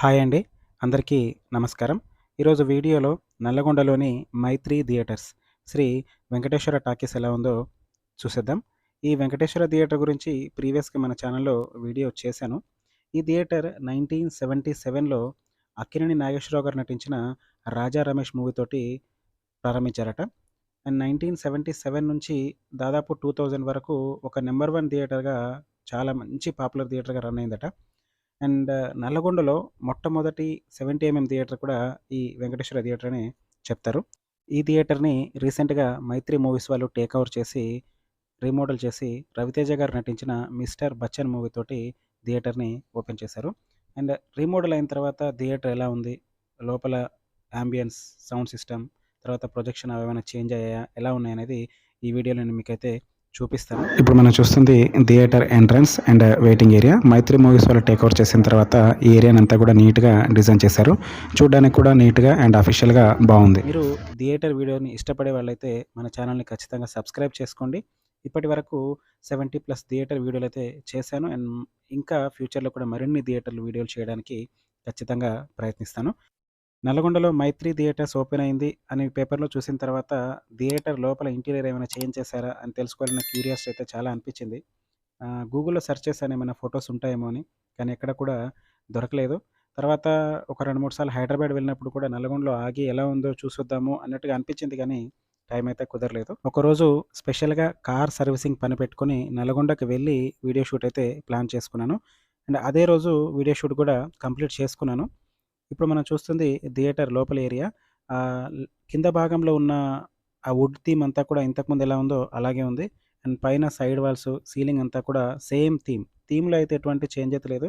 Hi అండి. అందరికీ నమస్కారం. ఈరోజు వీడియోలో నల్లగొండలోని మైత్రి థియేటర్స్ శ్రీ వెంకటేశ్వర టాకీస్ ఎలా ఉందో చూసేద్దాం. ఈ వెంకటేశ్వర థియేటర్ గురించి ప్రీవియస్గా మన ఛానల్లో వీడియో చేశాను. ఈ థియేటర్ నైన్టీన్ సెవెంటీ సెవెన్లో అక్కినేని నాగేశ్వరరావు గారు నటించిన రాజా రమేష్ మూవీతోటి ప్రారంభించారట. అండ్ నైన్టీన్ సెవెంటీ సెవెన్ నుంచి దాదాపు టూ థౌజండ్ వరకు ఒక నెంబర్ వన్ థియేటర్గా చాలా మంచి పాపులర్ థియేటర్గా రన్ అయిందట. అండ్ నల్లగొండలో మొట్టమొదటి సెవెంటీ ఎంఎం థియేటర్ కూడా ఈ వెంకటేశ్వర థియేటర్ అని చెప్తారు. ఈ థియేటర్ని రీసెంట్గా మైత్రి మూవీస్ వాళ్ళు టేక్ ఓవర్ చేసి రీమోడల్ చేసి రవితేజ గారు నటించిన మిస్టర్ బచ్చన్ మూవీ తోటి థియేటర్ని ఓపెన్ చేశారు. అండ్ రీమోడల్ అయిన తర్వాత థియేటర్ ఎలా ఉంది? లోపల అంబియన్స్ సౌండ్ సిస్టమ్ తర్వాత ప్రొజెక్షన్ అవి ఏమైనా చేంజ్ అయ్యాయా? ఎలా ఉన్నాయనేది ఈ వీడియోలో నేను మీకైతే చూపిస్తాను. ఇప్పుడు మనం చూస్తుంది theatre entrance and waiting area. Mythri movies వాళ్ళు టేక్ ఓవర్ చేసిన తర్వాత ఈ ఏరియాని అంతా కూడా నీట్గా డిజైన్ చేశారు. చూడడానికి కూడా నీట్గా అండ్ అఫీషియల్గా బాగుంది. మీరు థియేటర్ వీడియోని ఇష్టపడే వాళ్ళైతే మన ఛానల్ని ఖచ్చితంగా సబ్స్క్రైబ్ చేసుకోండి. ఇప్పటి వరకు సెవెంటీ ప్లస్ థియేటర్ వీడియోలు అయితే చేశాను. అండ్ ఇంకా ఫ్యూచర్లో కూడా మరిన్ని థియేటర్లు వీడియోలు చేయడానికి ఖచ్చితంగా ప్రయత్నిస్తాను. నల్గొండలో మైత్రి థియేటర్స్ ఓపెన్ అయింది అని పేపర్లో చూసిన తర్వాత థియేటర్ లోపల ఇంటీరియర్ ఏమైనా చేంజ్ చేశారా అని తెలుసుకోవాలన్న క్యూరియాసిటీ అయితే చాలా అనిపించింది. గూగుల్లో సెర్చ్ చేశాను ఏమైనా ఫొటోస్ ఉంటాయేమో అని కానీ ఎక్కడ కూడా దొరకలేదు. తర్వాత ఒక రెండు మూడు సార్లు హైదరాబాద్ వెళ్ళినప్పుడు కూడా నల్గొండలో ఆగి ఎలా ఉందో చూసొద్దాము అన్నట్టుగా అనిపించింది కానీ టైం అయితే కుదరలేదు. ఒకరోజు స్పెషల్గా కార్ సర్వీసింగ్ పని పెట్టుకొని నల్గొండకి వెళ్ళి వీడియో షూట్ అయితే ప్లాన్ చేసుకున్నాను. అండ్ అదే రోజు వీడియో షూట్ కూడా కంప్లీట్ చేసుకున్నాను. ఇప్పుడు మనం చూస్తుంది థియేటర్ లోపల ఏరియా. కింద భాగంలో ఉన్న ఆ వుడ్ థీమ్ అంతా కూడా ఇంతకుముందు ఎలా ఉందో అలాగే ఉంది. అండ్ పైన సైడ్ వాల్స్ సీలింగ్ అంతా కూడా సేమ్ థీమ్. థీమ్లో అయితే ఎటువంటి చేంజ్ అయితే లేదు.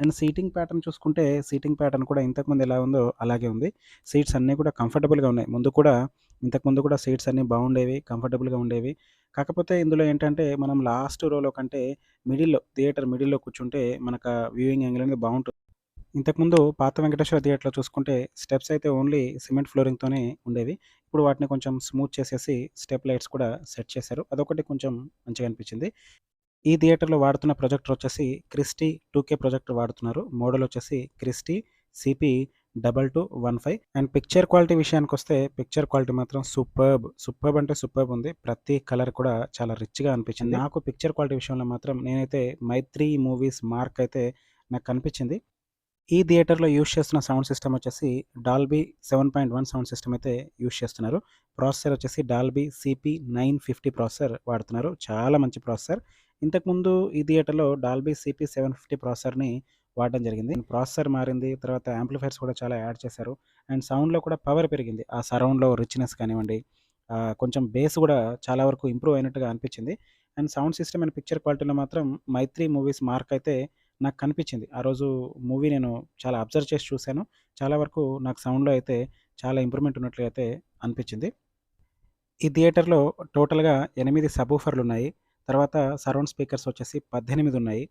అండ్ సీటింగ్ ప్యాటర్న్ చూసుకుంటే సీటింగ్ ప్యాటర్న్ కూడా ఇంతకుముందు ఎలా ఉందో అలాగే ఉంది. సీట్స్ అన్నీ కూడా కంఫర్టబుల్గా ఉన్నాయి. ముందు కూడా ఇంతకుముందు కూడా సీట్స్ అన్నీ బాగుండేవి కంఫర్టబుల్గా ఉండేవి. కాకపోతే ఇందులో ఏంటంటే మనం లాస్ట్ రోలో కంటే మిడిల్లో థియేటర్ మిడిల్లో కూర్చుంటే మనకు వ్యూయింగ్ యాంగిల్ అనేది బాగుంటుంది. ఇంతకుముందు పాత వెంకటేశ్వర థియేటర్లో చూసుకుంటే స్టెప్స్ అయితే ఓన్లీ సిమెంట్ ఫ్లోరింగ్తోనే ఉండేవి. ఇప్పుడు వాటిని కొంచెం స్మూత్ చేసేసి స్టెప్ లైట్స్ కూడా సెట్ చేశారు. అదొకటి కొంచెం మంచిగా అనిపించింది. ఈ థియేటర్లో వాడుతున్న ప్రొజెక్టర్ వచ్చేసి క్రిస్టీ టూ కే ప్రొజెక్టర్ వాడుతున్నారు. మోడల్ వచ్చేసి Christie CP double two one five. And picture quality విషయానికి వస్తే పిక్చర్ క్వాలిటీ మాత్రం సూపర్బ్. సూపర్బ్ అంటే సూపర్బ్ ఉంది. ప్రతి కలర్ కూడా చాలా రిచ్గా అనిపించింది. నాకు పిక్చర్ క్వాలిటీ విషయంలో మాత్రం నేనైతే మైత్రి మూవీస్ మార్క్ అయితే నాకు కనిపించింది ఈ థియేటర్లో యూస్ చేస్తున్న సౌండ్ సిస్టమ్ వచ్చేసి Dolby seven point one sound system అయితే యూస్ చేస్తున్నారు. ప్రాసెసర్ వచ్చేసి Dolby CP nine fifty processor వాడుతున్నారు. చాలా మంచి ప్రాసెసర్. ఇంతకుముందు ఈ థియేటర్లో డాల్బీ సిపి సెవెన్ ఫిఫ్టీ ప్రాసెసర్ని వాడడం జరిగింది. ప్రాసెసర్ మారింది తర్వాత యాంప్లిఫైర్స్ కూడా చాలా యాడ్ చేశారు. అండ్ సౌండ్లో కూడా పవర్ పెరిగింది. ఆ సరౌండ్లో రిచ్నెస్ కానివ్వండి కొంచెం బేస్ కూడా చాలా వరకు ఇంప్రూవ్ అయినట్టుగా అనిపించింది. And sound system and picture క్వాలిటీలో మాత్రం మైత్రి మూవీస్ మార్క్ అయితే నాకు కనిపించింది. ఆ రోజు మూవీ నేను చాలా అబ్జర్వ్ చేసి చూశాను. చాలా వరకు నాకు సౌండ్లో అయితే చాలా ఇంప్రూవ్మెంట్ ఉన్నట్లు అయితే అనిపించింది. ఈ థియేటర్లో టోటల్గా ఎనిమిది సబూఫర్లు ఉన్నాయి. తర్వాత సరౌండ్ స్పీకర్స్ వచ్చేసి పద్దెనిమిది ఉన్నాయి.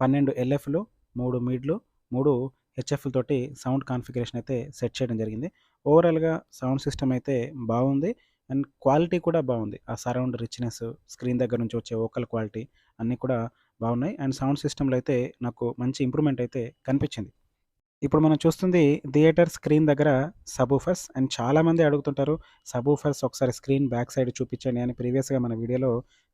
పన్నెండు ఎల్ఎఫ్లు మూడు మిడ్లు మూడు హెచ్ఎఫ్ల తోటి సౌండ్ కాన్ఫిగరేషన్ అయితే సెట్ చేయడం జరిగింది. ఓవరాల్గా సౌండ్ సిస్టమ్ అయితే బాగుంది. అండ్ క్వాలిటీ కూడా బాగుంది. ఆ సరౌండ్ రిచ్నెస్ స్క్రీన్ దగ్గర నుంచి వచ్చే ఓకల్ క్వాలిటీ అన్నీ కూడా బాగున్నాయి. అండ్ సౌండ్ సిస్టంలో అయితే నాకు మంచి ఇంప్రూవ్మెంట్ అయితే కనిపించింది. ఇప్పుడు మనం చూస్తుంది థియేటర్ స్క్రీన్ దగ్గర సబూఫర్స్ అండ్ చాలామంది అడుగుతుంటారు సబూఫర్స్ ఒకసారి స్క్రీన్ బ్యాక్ సైడ్ చూపించండి అని ప్రీవియస్గా మన వీడియోలో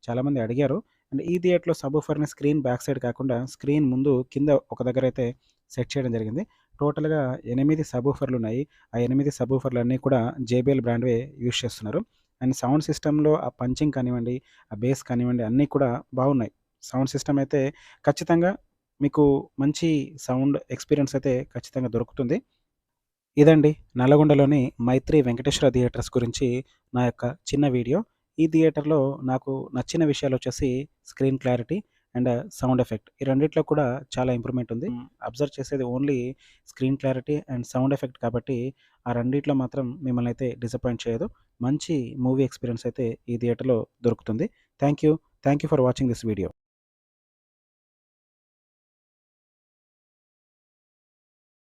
చాలామంది అడిగారు. అండ్ ఈ థియేటర్లో సబూఫర్ని స్క్రీన్ బ్యాక్ సైడ్ కాకుండా స్క్రీన్ ముందు కింద ఒక దగ్గర అయితే సెట్ చేయడం జరిగింది. టోటల్గా ఎనిమిది సబూఫర్లు ఉన్నాయి. ఆ ఎనిమిది సబూఫర్లు అన్నీ కూడా జేబిఎల్ బ్రాండ్వే యూస్ చేస్తున్నారు. అండ్ సౌండ్ సిస్టంలో ఆ పంచింగ్ కానివ్వండి ఆ బేస్ కానివ్వండి అన్నీ కూడా బాగున్నాయి. సౌండ్ సిస్టమ్ అయితే ఖచ్చితంగా మీకు మంచి సౌండ్ ఎక్స్పీరియన్స్ అయితే ఖచ్చితంగా దొరుకుతుంది. ఇదండి నల్గొండలోని మైత్రి వెంకటేశ్వర థియేటర్స్ గురించి నా యొక్క చిన్న వీడియో. ఈ థియేటర్లో నాకు నచ్చిన విషయాలు వచ్చేసి screen clarity and sound effect. ఈ రెండిట్లో కూడా చాలా ఇంప్రూవ్మెంట్ ఉంది. అబ్జర్వ్ చేసేది only screen clarity and sound effect కాబట్టి ఆ రెండిట్లో మాత్రం మిమ్మల్ని అయితే డిసప్పాయింట్ చేయదు. మంచి మూవీ ఎక్స్పీరియన్స్ అయితే ఈ థియేటర్లో దొరుకుతుంది. Thank you. Thank you for watching this video.